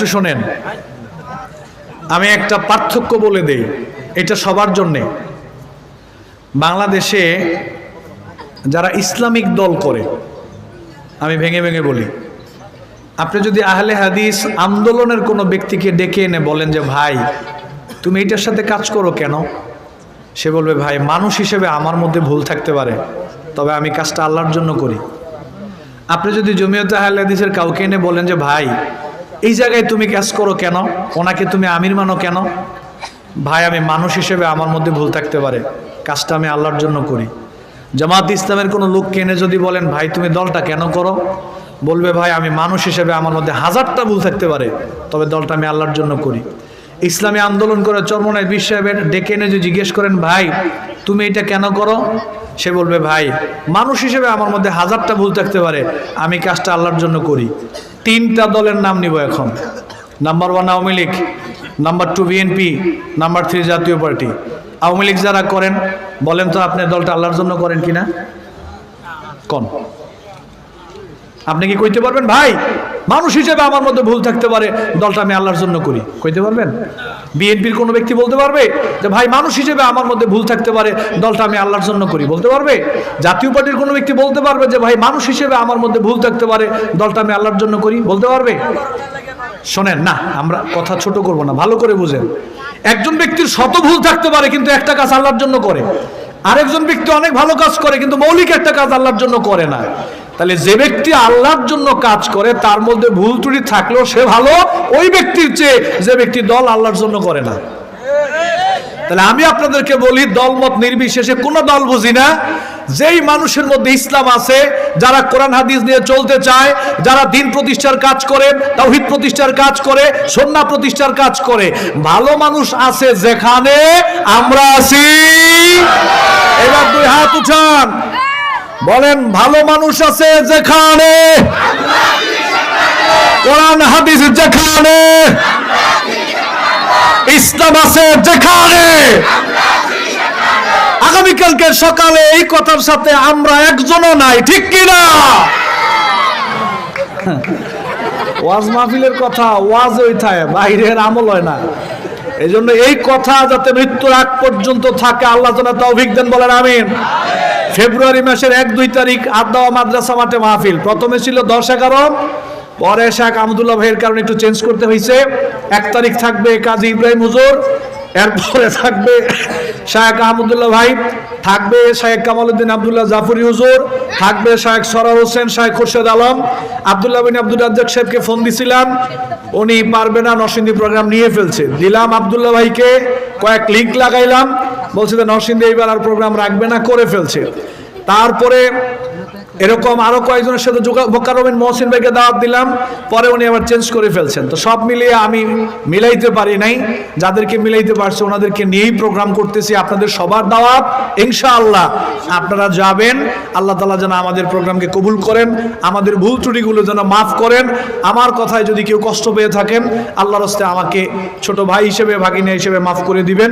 একটু শোনেন। আমি একটা পার্থক্য বলে দেই, এটা সবার জন্যে। বাংলাদেশে যারা ইসলামিক দল করে, আমি ভেঙে ভেঙে বলি, আপনি যদি আহলে হাদিস আন্দোলনের কোনো ব্যক্তিকে ডেকে এনে বলেন যে, ভাই, তুমি এটার সাথে কাজ করো কেন? সে বলবে, ভাই, মানুষ হিসেবে আমার মধ্যে ভুল থাকতে পারে, তবে আমি কাজটা আল্লাহর জন্য করি। আপনি যদি জমিয়তে আহলে হাদিসের কাউকে এনে বলেন যে, ভাই এই জায়গায় তুমি কাজ করো কেন? ওনাকে তুমি আমির মানো কেন? ভাই, আমি মানুষ হিসেবে আমার মধ্যে ভুল থাকতে পারে। কাজটা আমি আল্লাহর জন্য করি। জামাত ইসলামের কোনো লোক কেনে যদি বলেন, ভাই, তুমি দলটা কেন করো? বলবে, ভাই, আমি মানুষ হিসেবে আমার মধ্যে হাজারটা ভুল থাকতে পারে, তবে দলটা আমি আল্লাহর জন্য করি। ইসলামী আন্দোলন করে চরমনায় বিশ্ব সাহেবের ডেকে এনে যদি জিজ্ঞেস করেন, ভাই, তুমি এটা কেন করো? সে বলবে, ভাই, মানুষ হিসেবে আমার মধ্যে হাজারটা ভুল থাকতে পারে, আমি কাজটা আল্লাহর জন্য করি। তিনটা দলের নাম নিব এখন। Number one Awami League number two BNP number three Jatiya Party. Awami League যারা করেন, বলেন তো আপনি দলটা আল্লাহর জন্য করেন কি না কন? আপনি কি কইতে পারবেন? ভাই! মানুষ হিসেবে আমার মধ্যে ভুল থাকতে পারে, দলটা আমি আল্লাহর জন্য করি। কইতে পারবেন? বিএনপির কোনো ব্যক্তি বলতে পারবে যে, ভাই, মানুষ হিসেবে আমার মধ্যে ভুল থাকতে পারে, দলটা আমি আল্লাহর জন্য করি। বলতে পারবে? জাতীয় পার্টির কোনো ব্যক্তি বলতে পারবে যে, ভাই, মানুষ হিসেবে আমার মধ্যে ভুল থাকতে পারে, দলটা আমি আল্লাহর জন্য করি? বলতে পারবে? শোনেন, না, আমরা কথা ছোট করব না, ভালো করে বুঝেন। একজন ব্যক্তির শত ভুল থাকতে পারে, কিন্তু একটা কাজ আল্লাহর জন্য করে। আরেকজন ব্যক্তি অনেক ভালো কাজ করে, কিন্তু মৌলিক একটা কাজ আল্লাহর জন্য করে না। তাহলে যে ব্যক্তি আল্লাহর জন্য কাজ করে, তার মধ্যে ভুল ত্রুটি থাকলেও সে ভালো, ওই ব্যক্তির চেয়ে যে ব্যক্তি দল আল্লাহর জন্য করে না। তাহলে আমি আপনাদেরকে বলি, দলমত নির্বিশেষে কোনো দল বুঝি না। যেই মানুষের মধ্যে ইসলাম আছে, যারা কোরআন, হাদিস নিয়ে চলতে চায়, যারা দিন প্রতিষ্ঠার কাজ করে, তাওহিদ প্রতিষ্ঠার কাজ করে সন্না প্রতিষ্ঠার কাজ করে, ভালো মানুষ আছে যেখানে আমরা আছি। এবার দুই হাত উঠান। বলেন, ভালো মানুষ আছে যেখানে কোরআন, হাদিস যেখানে, ইসলাম আছে যেখানে। আগামীকালকে সকালে এই কথার সাথে আমরা একজনও নাই, ঠিক কিনা? ওয়াজ মাহফিলের কথা, ওয়াজ ওই থাকে বাইরের আমল হয় না। এই জন্য এই কথা যাতে মৃত্যুর আগ পর্যন্ত থাকে, আল্লাহ যেন তৌফিক দেন, বলেন আমিন। ফেব্রুয়ারি মাসের এক, দুই তারিখ আদাওয়া মাদ্রাসা মাঠে মাহফিল। প্রথমে ছিল দশ এগারো, পরে শাহ আহমদুল্লাহ ভাইয়ের কারণে একটু চেঞ্জ করতে হয়েছে। এক তারিখ থাকবে কাজী ইব্রাহিম হুজুর এরপরে থাকবে শায়েক আহমদুল্লাহ ভাই, থাকবে শায়েক কামালউদ্দিন আবদুল্লাহ জাফরি হুজুর, থাকবে শায়েক সরার হোসেন শায়েক খুরশেদ আলম। আবদুল্লাহ বিন আব্দুল রাজ্জাক সাহেবকে ফোন দিছিলাম, উনি পারবে না, নরসিংদী প্রোগ্রাম নিয়ে ফেলছে। দিলাম আবদুল্লাহ ভাইকে, কয়েক লিঙ্ক লাগাইলাম, বলছে যে নরসিংদী এইবার আর প্রোগ্রাম রাখবে না, করে ফেলছে। তারপরে এরকম আরও কয়েকজনের সাথে বোকার রবিন মহসিন ভাইকে দাওয়াত দিলাম, পরে উনি আবার চেঞ্জ করে ফেলছেন। তো সব মিলিয়ে আমি মিলাইতে পারি নাই। যাদেরকে মিলাইতে পারছি, ওনাদেরকে নিয়েই প্রোগ্রাম করতেছি। আপনাদের সবার দাওয়াত, ইনশাআল্লাহ আপনারা যাবেন। আল্লাহ তালা যেন আমাদের প্রোগ্রামকে কবুল করেন, আমাদের ভুল ত্রুটিগুলো যেন মাফ করেন। আমার কথায় যদি কেউ কষ্ট পেয়ে থাকেন, আল্লাহর হস্তে আমাকে ছোট ভাই হিসেবে, ভাগিনা হিসেবে মাফ করে দিবেন।